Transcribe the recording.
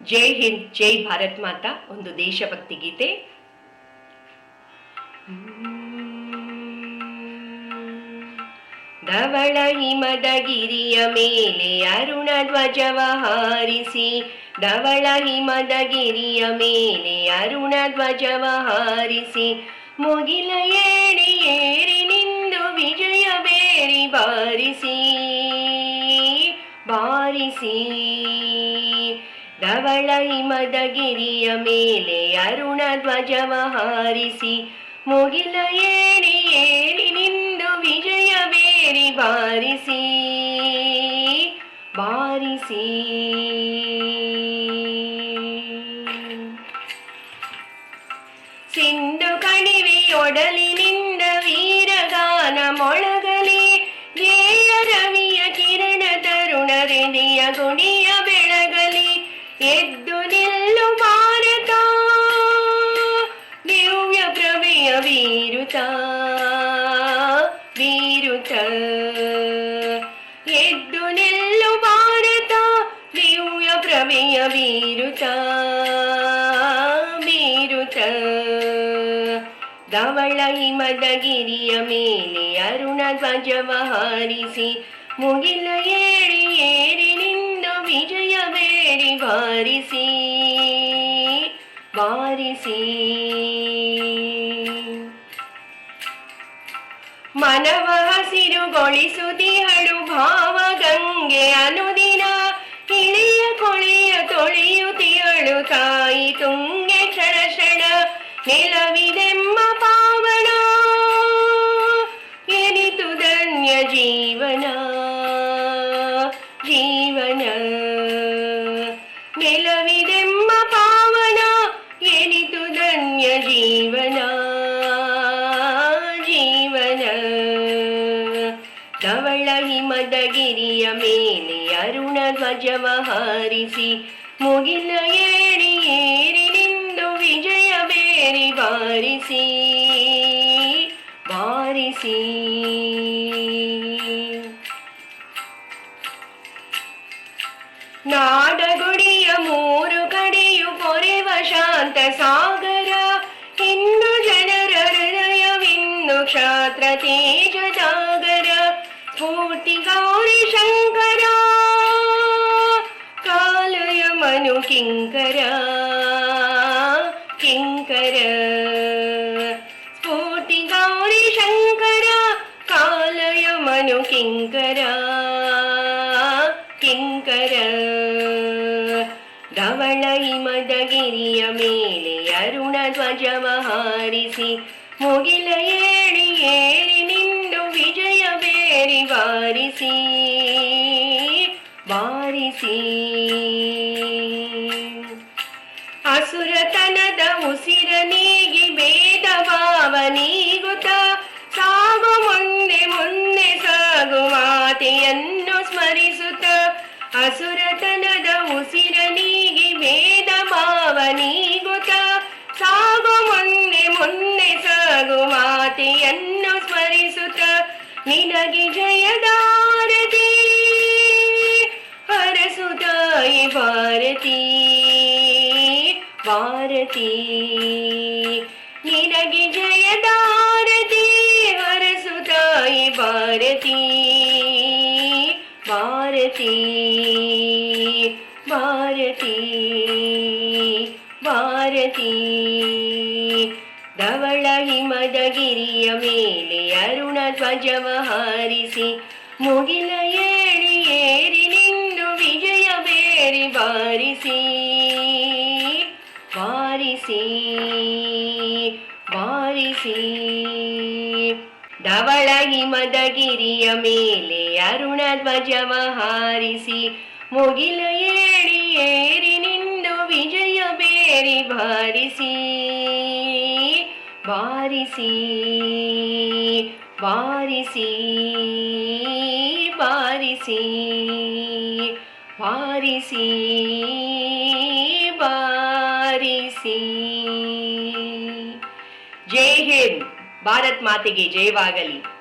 ಜೈ ಹಿಂದ್, ಜೈ ಭಾರತ್ ಮಾತಾ, ಒಂದು ದೇಶಭಕ್ತಿ ಗೀತೆ. ಧವಳ ಹಿಮದ ಗಿರಿಯ ಮೇಲೆ ಅರುಣ ಧ್ವಜವ ಹಾರಿಸಿ, ಧವಳ ಹಿಮದ ಗಿರಿಯ ಮೇಲೆ ಅರುಣ ಧ್ವಜವ ಹಾರಿಸಿ, ಮುಗಿಲ ಏರಿ ಏರಿ ನಿಂದು ವಿಜಯ ಬೇರಿ ಬಾರಿಸಿ ಬಾರಿಸಿ. ಧವಳ ಮದಗಿರಿಯ ಗಿರಿಯ ಮೇಲೆ ಅರುಣ ಧ್ವಜವ ಹಾರಿಸಿ ಮುಗಿಲ ಏರಿ ಏರಿ ನಿಂದು ವಿಜಯ ಬೇರಿ ಬಾರಿಸಿ ಬಾರಿಸಿ. ಸಿಂಧು ಕಣಿವೆಯೊಡಲಿನಿಂದ ವೀರಗಾನ ಮೊಳಗಲಿ, ಜೇಯ ರವಿಯ ಕಿರಣ ತರುಣ ಗುಣಿಯ ಬೆಳಗಲಿ. ಎದ್ದು ನಿಲ್ಲು ಭಾರತ ದಿವ್ಯ ಪ್ರಭೆಯ ವೀರುತ ವೀರುತ ಎದ್ದು ನಿಲ್ಲು ಭಾರತ ದಿವ್ಯ ಪ್ರಭೆಯ ವೀರುತ ವೀರುತ ಧವಳ ಹಿಮದ ಗಿರಿಯ ಮೇಲೆ ಅರುಣ ಧ್ವಜವ ಹಾರಿಸಿ ಮುಗಿಲ ಏರಿ ಏರಿ ನಿಂದು ವಿಜಯ ಬೇರಿ ಬಾರಿಸಿ ಬಾರಿಸಿ ಮನವ ಹಸಿರುಗೊಳಿಸುತ್ತಿಹಳು ಭಾವ ಗಂಗೆ ಅನುದಿನ ಇಳಿಯ ಕೊಳೆಯ ತೊಳೆಯುತ್ತಿಯಳು ತಾಯಿ ತುಂಗೆ ನಿಲವಿದೆಮ್ಮ ಪಾವನ, ಎನಿತು ಧನ್ಯ ಜೀವನ ಜೀವನ. ಧವಳ ಹಿಮದ ಗಿರಿಯ ಮೇಲೆ ಅರುಣ ಧ್ವಜವ ಹಾರಿಸಿ ಮುಗಿಲ ಏರಿ ಏರಿ ನಿಂದು ವಿಜಯ ಬೇರಿ ಬಾರಿಸಿ ಬಾರಿಸಿ. ನಾಡಗುಡಿಯ ಮೂರು ಕಡೆಯು ಪೊರೆವ ಶಾಂತ ಸಾಗರ ಇನ್ನು ಜನರ ಹೃದಯವಿನ್ನು ಕ್ಷಾತ್ರ ತೇಜ ಸಾಗರ ಸ್ಫೂರ್ತಿ ಗೌರಿ ಶಂಕರ ಕಾಲಯ ಮನು ಕಿಂಕರ ಕಿಂಕರ ಸ್ಫೂರ್ತಿ ಗೌರಿ ಶಂಕರ ಕಾಲಯ ಮನು ಕಿಂಕರ ಕಿಂಕರ ಮದಗಿರಿಯ ಗಿರಿಯ ಮೇಲೆ ಅರುಣ ಧ್ವಜವ ಹಾರಿಸಿ ಮುಗಿಲ ಏಳಿ ಏರಿ ನಿಂದು ವಿಜಯ ಬೇರಿ ಬಾರಿಸಿ ಬಾರಿಸಿ ಅಸುರತನದ ಉಸಿರ ನೀಗಿ ಭೇದ ಭಾವ ನೀಗುತ್ತ ಸಾಗು ಮುಂದೆ ಮುಂದೆ ಸಾಗು ಮಾತೆಯನ್ನು ಸ್ಮರಿಸುತ್ತ, ಅಸುರತನದ ಉಸಿರ ಭೇದ ಭಾವ ನೀಗುತ್ತ ಸಾಗು ಮುಂದೆ ಮುಂದೆ ಸಾಗು ಮಾತೆಯನ್ನು ಸ್ಮರಿಸುತ್ತ ನಿನಗೆ ಜಯದಾರತಿ ಹರಸುತ್ತಾಯಿ ಭಾರತಿ ಭಾರತಿ ನಿನಗೆ ಜಯದಾರತಿ ಹರಸುತ್ತಾಯಿ ಭಾರತಿ ಭಾರತಿ ಭಾರತಿ ಭಾರತಿ ಧವಳ ಹಿಮದ ಗಿರಿಯ ಮೇಲೆ ಅರುಣ ಧ್ವಜವ ಹಾರಿಸಿ, ಮುಗಿಲ ಏಳಿ ಏರಿ ನಿಂದು ವಿಜಯ ಬೇರಿ ಬಾರಿಸಿ. ಬಾರಿಸಿ ಬಾರಿಸಿ. ಧವಳ ಹಿಮದ ಗಿರಿಯ ಮೇಲೆ ಅರುಣ ಧ್ವಜವ ಹಾರಿಸಿ, ಮುಗಿಲ ಏಳಿ ಏರಿ ನಿಂದು ವಿಜಯ ಬೇರಿ ಬಾರಿಸಿ ಬಾರಿಸಿ ಬಾರಿಸಿ ಬಾರಿಸಿ ಬಾರಿಸಿ ಬಾರಿಸಿ. ಜೈ ಹಿಂದ್. ಭಾರತ್ ಮಾತೆಗೆ ಜಯವಾಗಲಿ.